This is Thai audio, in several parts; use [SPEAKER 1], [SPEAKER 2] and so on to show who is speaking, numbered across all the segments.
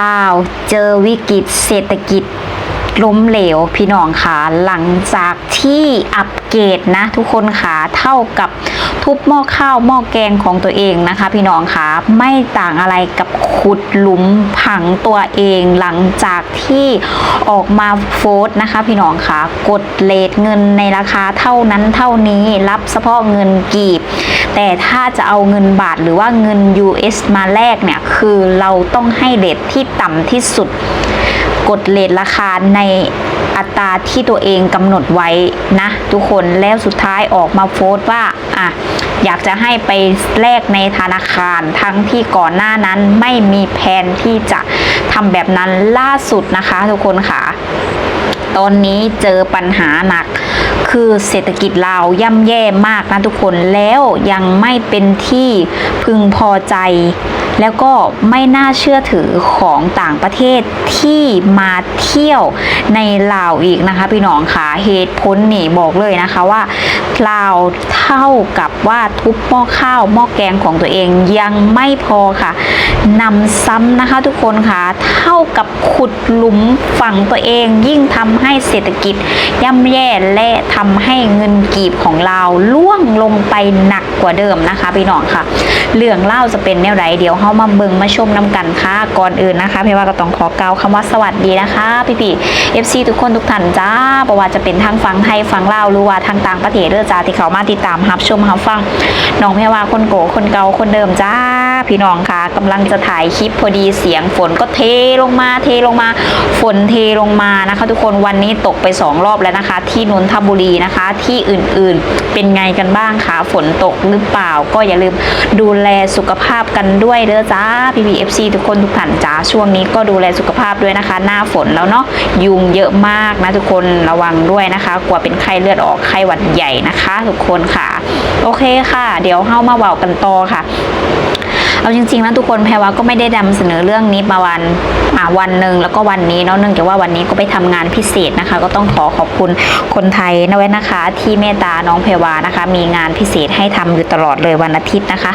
[SPEAKER 1] ลาวเจอวิกฤตเศรษฐกิจล้มเหลวพี่น้องค่ะหลังจากที่อัปเกรดนะทุกคนค่ะเท่ากับทุบหม้อข้าวหม้อแกงของตัวเองนะคะ พี่น้องค่ะไม่ต่างอะไรกับขุดหลุมผังตัวเองหลังจากที่ออกมาโฟสต์นะคะ พี่น้องค่ะกดเลทเงินในราคาเท่านั้นเท่านี้รับเฉพาะเงินกีบ แต่ถ้าจะเอาเงินบาทหรือว่าเงิน US มาแลกเนี่ย คือเราต้องให้เรทที่ต่ำที่สุด กดเลทราคาในอัตราที่ตัวเองกำหนดไว้นะ ทุกคนแล้วสุดท้ายออกมาโพสต์ว่าอะอยากจะให้ไปแลกในธนาคารทั้งที่ก่อนหน้านั้นไม่มีแผนที่จะทำแบบนั้นล่าสุดนะคะ ทุกคนค่ะ ตอนนี้เจอปัญหาหนัก คือเศรษฐกิจลาวย่ำแย่มากนะทุกคนแล้วยังไม่เป็นที่พึงพอใจ แล้วก็ไม่น่าเชื่อถือของต่างประเทศที่มาเที่ยวในลาวอีกนะคะพี่น้องค่ะเหตุผลนี่บอกเลยนะคะว่าลาวเท่ากับว่าทุบหม้อข้าวหม้อแกงของตัวเองยังไม่พอค่ะ นำซ้ำนะคะทุกคนค่ะ เท่ากับขุดหลุมฝังตัวเองยิ่งทำให้เศรษฐกิจย่ำแย่และทำให้เงินกีบของเราล่วงลงไปหนักกว่าเดิมนะคะพี่น้องค่ะ เรื่องเล่าจะเป็นแนวไหนเดี๋ยวเฮามาเบิงมาชมน้ำกันค่ะก่อนอื่นนะคะพี่ว่าก็ต้องขอกล่าวคำว่าสวัสดีนะคะพี่พี่ FC ทุกคนทุกท่านจ้าประว่าจะเป็นทางฟังไทยฟังเล่าหรือว่าทางต่างประเทศเด้อจ้าที่เขามาติดตามรับชมรับฟังน้องพี่ว่าคนโกคนเก่าคนเดิมจ้าพี่น้องค่ะกำลังจะถ่ายคลิปพอดีเสียงฝนก็เทลงมาเทลงมา ฝนเทลงมานะคะ ทุกคนวันนี้ตกไปสองรอบแล้วนะคะ ที่นนทบุรีนะคะ ที่อื่นๆเป็นไงกันบ้างคะฝนตกหรือเปล่า ก็อย่าลืมดูแลสุขภาพกันด้วยเด้อจ้า PPFC ทุกคนทุกท่านจ้าช่วงนี้ก็ดูแลสุขภาพด้วยนะคะ หน้าฝนแล้วเนาะยุงเยอะมากนะทุกคนระวังด้วยนะคะกลัวเป็นไข้เลือดออกไข้หวัดใหญ่นะคะ ทุกคนค่ะ โอเคค่ะ เดี๋ยวเข้ามาเบากันต่อค่ะ เอาจริงๆแล้วทุกคนแพรวาก็ไม่ได้นำเสนอเรื่องนี้มาวันอ่าวันหนึ่งแล้วก็วันนี้เนาะเนื่องจากว่าวันนี้ก็ไปทำงานพิเศษนะคะ ก็ต้องขอขอบคุณคนไทยนะเว้นะคะ ที่เมตตาน้องแพรวานะคะ มีงานพิเศษให้ทำอยู่ตลอดเลยวันอาทิตย์นะคะ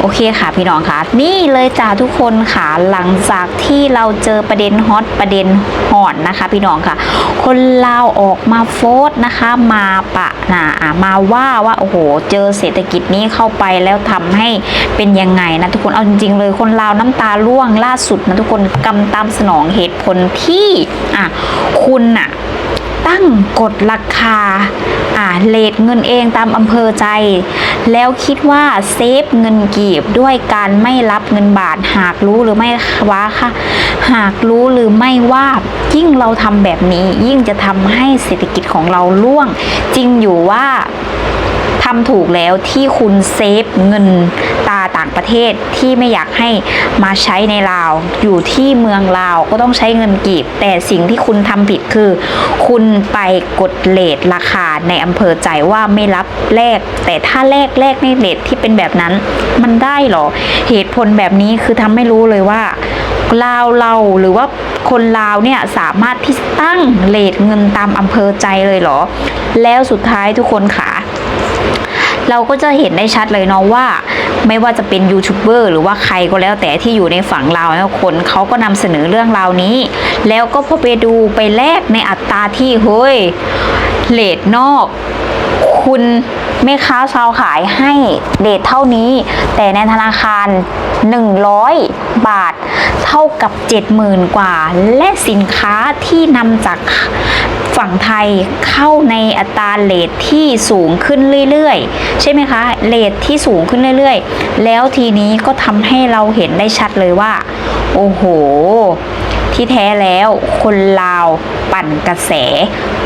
[SPEAKER 1] โอเคค่ะพี่น้องค่ะ นี่เลยจ้าทุกคนค่ะหลังจากที่เราเจอประเด็นฮอตประเด็นหอนนะคะ พี่น้องค่ะ คนลาวออกมาโฟต์นะคะมาปะ นะมาว่าว่าโอ้โหเจอเศรษฐกิจนี้เข้าไปแล้วทำให้เป็นยังไงนะทุกคนเอาจริงๆเลยคนลาวน้ำตาร่วงล่าสุดนะทุกคนกำตามสนองเหตุผลที่อะคุณอะ ตั้งกฎราคาอ่าเลทเงินเองตามอำเภอใจ แล้วคิดว่าเซฟเงินกีบด้วยการไม่รับเงินบาท หากรู้หรือไม่ว่าค่ะ หากรู้หรือไม่ว่ายิ่งเราทำแบบนี้ ยิ่งจะทำให้เศรษฐกิจของเราล่วง จริงอยู่ว่า ทำถูกแล้วที่คุณเซฟเงินตาต่างประเทศที่ไม่อยากให้มาใช้ในลาว อยู่ที่เมืองลาวก็ต้องใช้เงินกีบ แต่สิ่งที่คุณทำผิดคือ คุณไปกดเลทราคาในอำเภอใจว่าไม่รับแลกแต่ถ้าแลกแลกในเลทที่เป็นแบบนั้น มันได้เหรอ เหตุผลแบบนี้คือทำให้รู้เลยว่าลาวเราหรือว่าคนลาวเนี่ยสามารถที่ตั้งเลทเงินตามอำเภอใจเลยเหรอ แล้วสุดท้ายทุกคนขา เราก็จะเห็นได้ชัดเลยเนาะว่า ไม่ว่าจะเป็นยูทูบเบอร์หรือว่าใครก็แล้วแต่ที่อยู่ในฝั่งลาวนะคนเขาก็นำเสนอเรื่องราวนี้ แล้วก็พอไปดูไปแลกในอัตราที่เฮ้ยเลทนอก คุณแม่ค้าชาวขายให้เดทเท่านี้ แต่ในธนาคาร 100 บาท เท่ากับ 70,000 กว่า และสินค้าที่นำจาก ฝั่งไทยเข้าในอัตราเลทที่สูงขึ้นเรื่อยๆ ใช่ไหมคะเลทที่สูงขึ้นเรื่อยๆ แล้วทีนี้ก็ทำให้เราเห็นได้ชัดเลยว่า โอ้โห ที่แท้แล้วคนลาวปั่นกระแส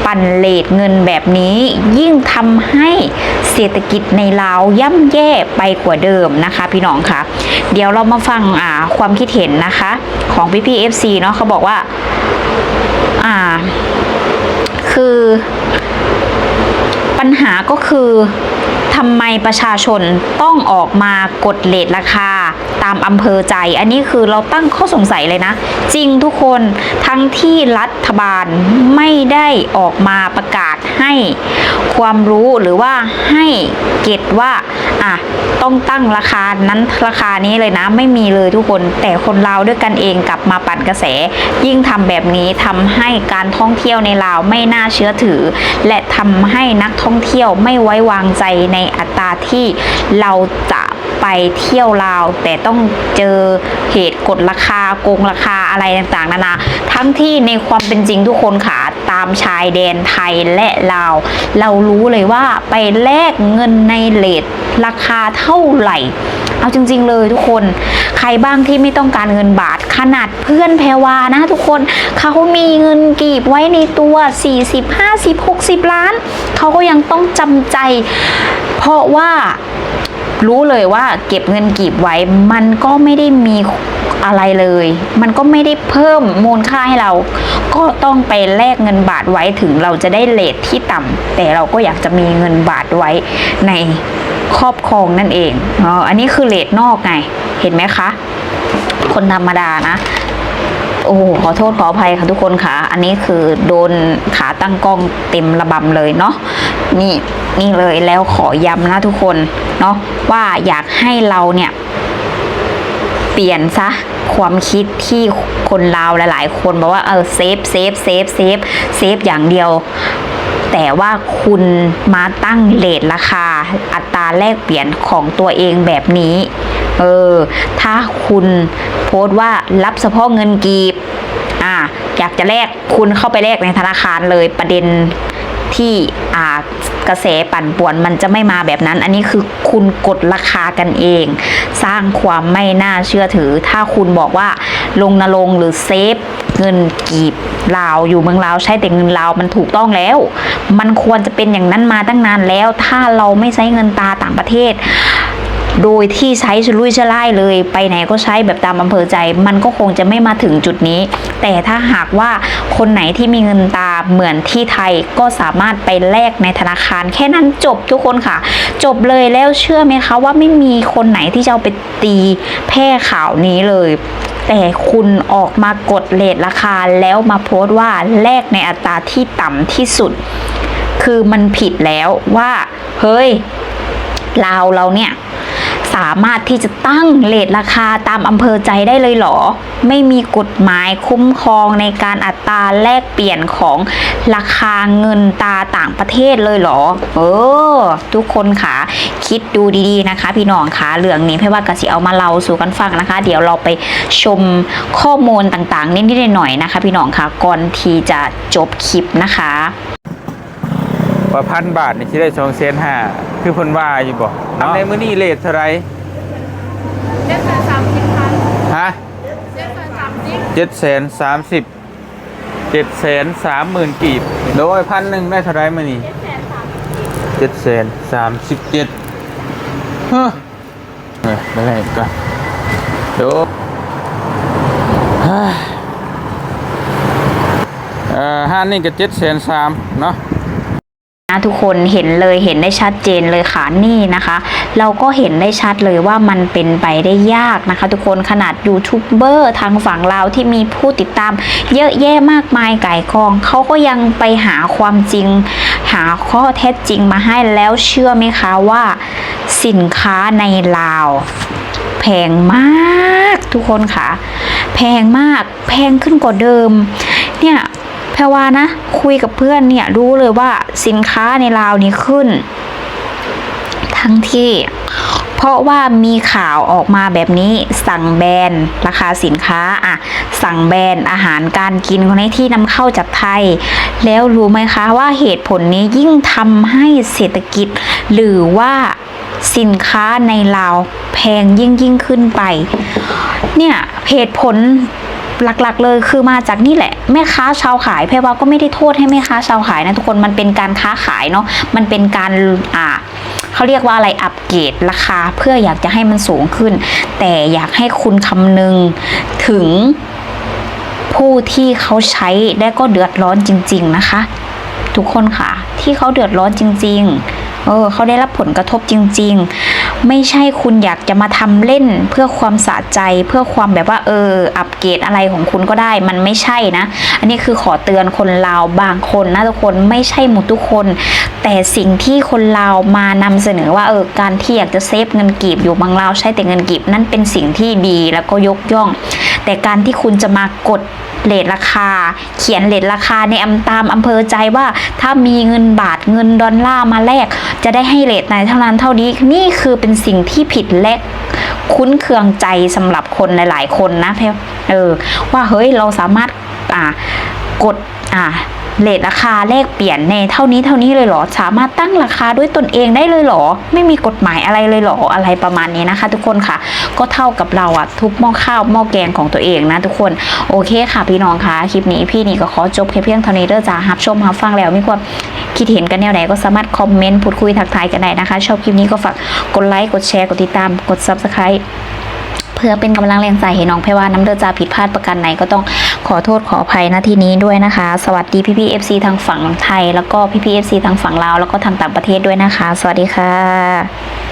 [SPEAKER 1] ปั่นเลทเงินแบบนี้ ยิ่งทำให้เศรษฐกิจในลาวย่ำแย่ไปกว่าเดิมนะคะ พี่น้องคะเดี๋ยวเรามาฟังความคิดเห็นนะคะ ของพี่พีเอฟซีเนาะเขาบอกว่า อ่า คือ ปัญหาก็คือ ทำไมประชาชนต้องออกมากดเลทราคาตามอำเภอใจ อันนี้คือเราตั้งข้อสงสัยเลยนะ จริงทุกคนทั้งที่รัฐบาลไม่ได้ออกมาประกาศให้ความรู้หรือว่าให้เกตว่าอะต้องตั้งราคานั้นราคานี้เลยนะ ไม่มีเลยทุกคนแต่คนลาวด้วยกันเองกลับมาปั่นกระแส ยิ่งทำแบบนี้ทำให้การท่องเที่ยวในลาวไม่น่าเชื่อถือ และทำให้นักท่องเที่ยวไม่ไว้วางใจในอัตราที่เราจะไปเที่ยวลาว แต่ต้องเจอเหตุกดราคาโกงราคาอะไรต่างๆนานาทั้งที่ในความเป็นจริงทุกคนค่ะตามชายแดนไทยและลาว เรารู้เลยว่าไปแลกเงินในเลทราคาเท่าไหร่ เอาจริง ๆ เลยทุกคน ใครบ้างที่ไม่ต้องการเงินบาทขนาดเพื่อนแพรวานะทุกคนเขามีเงินกีบไว้ในตัว 40 50 60 ล้าน เขาก็ยังต้องจำใจ เพราะว่ารู้เลยว่าเก็บเงินกีบไว้มันก็ไม่ได้มีอะไรเลย มันก็ไม่ได้เพิ่มมูลค่าให้เรา ก็ต้องไปแลกเงินบาทไว้ถึงเราจะได้เลทที่ต่ำแต่เราก็อยากจะมีเงินบาทไว้ในครอบครองนั่นเองอ๋ออันนี้คือเลทนอกไง เห็นไหมคะ คนธรรมดานะ โอ้โหขอโทษขออภัยค่ะทุกคนค่ะ อันนี้คือโดนขาตั้งกล้องเต็มระบำเลยเนาะนี่นี่เลยแล้วขอย้ำนะทุกคนเนาะว่าอยากให้เราเนี่ยเปลี่ยนซะความคิดที่คนลาวหลาย ๆ คนบอกว่าเออเซฟเซฟเซฟเซฟเซฟอย่างเดียว แต่ว่าคุณมาตั้งเลทราคา อัตราแลกเปลี่ยนของตัวเองแบบนี้ เออ ถ้าคุณ โพสต์ว่ารับเฉพาะเงินกีบอ่าอยากจะแลกคุณเข้าไปแลกในธนาคารเลยประเด็นที่อ่ากระแสปั่นป่วนมันจะไม่มาแบบนั้น อันนี้คือคุณกดราคากันเอง สร้างความไม่น่าเชื่อถือ ถ้าคุณบอกว่าลงนลงหรือเซฟเงินกีบลาวอยู่เมืองลาวใช้แต่เงินลาวมันถูกต้องแล้ว มันควรจะเป็นอย่างนั้นมาตั้งนานแล้ว ถ้าเราไม่ใช้เงินตาต่างประเทศ โดยที่ใช้ชลุยชล่ายเลย ไปไหนก็ใช้แบบตามอำเภอใจ มันก็คงจะไม่มาถึงจุดนี้ แต่ถ้าหากว่าคนไหนที่มีเงินตาเหมือนที่ไทยก็สามารถไปแลกในธนาคาร แค่นั้นจบทุกคนค่ะ จบเลยแล้วเชื่อไหมคะว่าไม่มีคนไหนที่จะเอาไปตีแพร่ข่าวนี้เลยแต่คุณออกมากดเลทราคาแล้วมาโพสต์ว่าแลกในอัตราที่ต่ำที่สุด คือมันผิดแล้วว่า เฮ้ยลาวเราเนี่ย สามารถที่จะตั้งเลทราคาตามอำเภอใจได้เลยเหรอ ไม่มีกฎหมายคุ้มครองในการอัตราแลกเปลี่ยนของราคาเงินตาต่างประเทศเลยเหรอ เออ ทุกคนค่ะ คิดดูดีๆนะคะ พี่น้องค่ะเรื่องนี้พี่ว่ากะสิเอามาเล่าสู่กันฟังนะคะ เดี๋ยวเราไปชมข้อมูลต่างๆนิดๆหน่อยๆนะคะ พี่น้องค่ะก่อนที่จะจบคลิปนะคะ
[SPEAKER 2] ว่าพันบาทนี่ที่ได้สองเซนห้า คือเพิ่นว่าอยู่บ่ทำในมื้อนี้เลทเท่าไหร
[SPEAKER 3] เจ็ดแสนสามสิบพัน
[SPEAKER 2] ฮะ
[SPEAKER 3] เจ็ดแสนสามสิบ
[SPEAKER 2] เจ็ดแสนสามสิบเจ็ดแสนสามหมื่นกีบโดยพันหนึ่งได้เท่าไหรมื้อนี้
[SPEAKER 3] เจ็ดแสนสามสิบ
[SPEAKER 2] เจ็ดแสนสามสิบเจ็ดเฮ้อเออไม่ได้ก็โดเฮ้ยเอ่อห้านี่ก็เจ็ดแสนสามเนาะ
[SPEAKER 1] นะทุกคนเห็นเลยเห็นได้ชัดเจนเลยค่ะนี่นะคะ เราก็เห็นได้ชัดเลยว่ามันเป็นไปได้ยากนะคะ ทุกคนขนาดยูทูบเบอร์ทางฝั่งลาวที่มีผู้ติดตามเยอะแยะมากมายไก่กองเขาก็ยังไปหาความจริง หาข้อเท็จจริงมาให้แล้วเชื่อไหมคะว่าสินค้าในลาว แพงมากทุกคนค่ะ แพงมากแพงขึ้นกว่าเดิมเนี่ย รว่านะ คุยกับเพื่อนเนี่ยรู้เลยว่าสินค้าในลาวนี้ขึ้น ทั้งที่เพราะว่ามีข่าวออกมาแบบนี้สั่งแบนราคาสินค้าอะสั่งแบนอาหารการกินคนนี้ที่นำเข้าจากไทย แล้วรู้ไหมคะว่าเหตุผลนี้ยิ่งทำให้เศรษฐกิจ หรือว่าสินค้าในลาวแพงยิ่งยิ่งขึ้นไป เนี่ยเหตุผล หลักๆ เลยคือมาจากนี่แหละแม่ค้าชาวขายเพรว่าก็ไม่ได้โทษให้แม่ค้าชาวขายนะทุกคนมันเป็นการค้าขายเนาะมันเป็นการอ่าเขาเรียกว่าอะไรอัปเกรดราคาเพื่ออยากจะให้มันสูงขึ้น แต่อยากให้คุณคำนึงถึงผู้ที่เขาใช้และก็เดือดร้อนจริง ๆนะคะ ทุกคนค่ะ ที่เขาเดือดร้อนจริง ๆ เออเขาได้รับผลกระทบจริง ๆ ไม่ใช่คุณอยากจะมาทำเล่นเพื่อความสะใจ เพื่อความแบบว่าเอออัปเกรดอะไรของคุณก็ได้ มันไม่ใช่นะ อันนี้คือขอเตือนคนลาวบางคนนะทุกคนไม่ใช่หมดทุกคน แต่สิ่งที่คนลาวมานำเสนอว่าเออการที่อยากจะเซฟเงินกีบอยู่บางลาวใช้แต่เงินกีบนั่นเป็นสิ่งที่ดีแล้วก็ยกย่อง แต่การที่คุณจะมากดเลทราคา เขียนเลทราคาในอำตามอำเภอใจว่า ถ้ามีเงินบาทเงินดอลลาร์มาแลกจะได้ให้เลทไหนเท่านั้นเท่านี้นี่คือเป็นสิ่งที่ผิดเล็ก คุ้นเคืองใจสำหรับคนหลาย ๆ คนนะเพเออว่าเฮ้ยเราสามารถอ่ากดอ่า เลทราคาแลกเปลี่ยนในเท่านี้เท่านี้เลยเหรอ สามารถตั้งราคาด้วยตนเองได้เลยเหรอ ไม่มีกฎหมายอะไรเลยเหรอ อะไรประมาณนี้นะคะ ทุกคนค่ะ ก็เท่ากับเราอะทุบหม้อข้าวหม้อแกงของตัวเองนะทุกคน โอเคค่ะพี่น้องคะคลิปนี้พี่นี่ก็ขอจบแค่เพียงเท่านี้เด้อจ้ารับชมรับฟังแล้วมีความคิดเห็นกันแนวไหนก็สามารถคอมเมนต์พูดคุยทักทายกันได้นะคะ ชอบคลิปนี้ก็ฝากกดไลค์กดแชร์กดติดตามกด subscribe เพื่อเป็นกำลังแรงใจให้น้องเพรว่าน้ำเดือจ้าผิดพลาดประกันไหนก็ต้อง ขอโทษขออภัยณที่นี้ด้วยนะคะ สวัสดีพี่พี่เอฟซีทางฝั่งไทย แล้วก็พี่พี่เอฟซีทางฝั่งลาวแล้วก็ทางต่างประเทศด้วยนะคะ สวัสดีค่ะ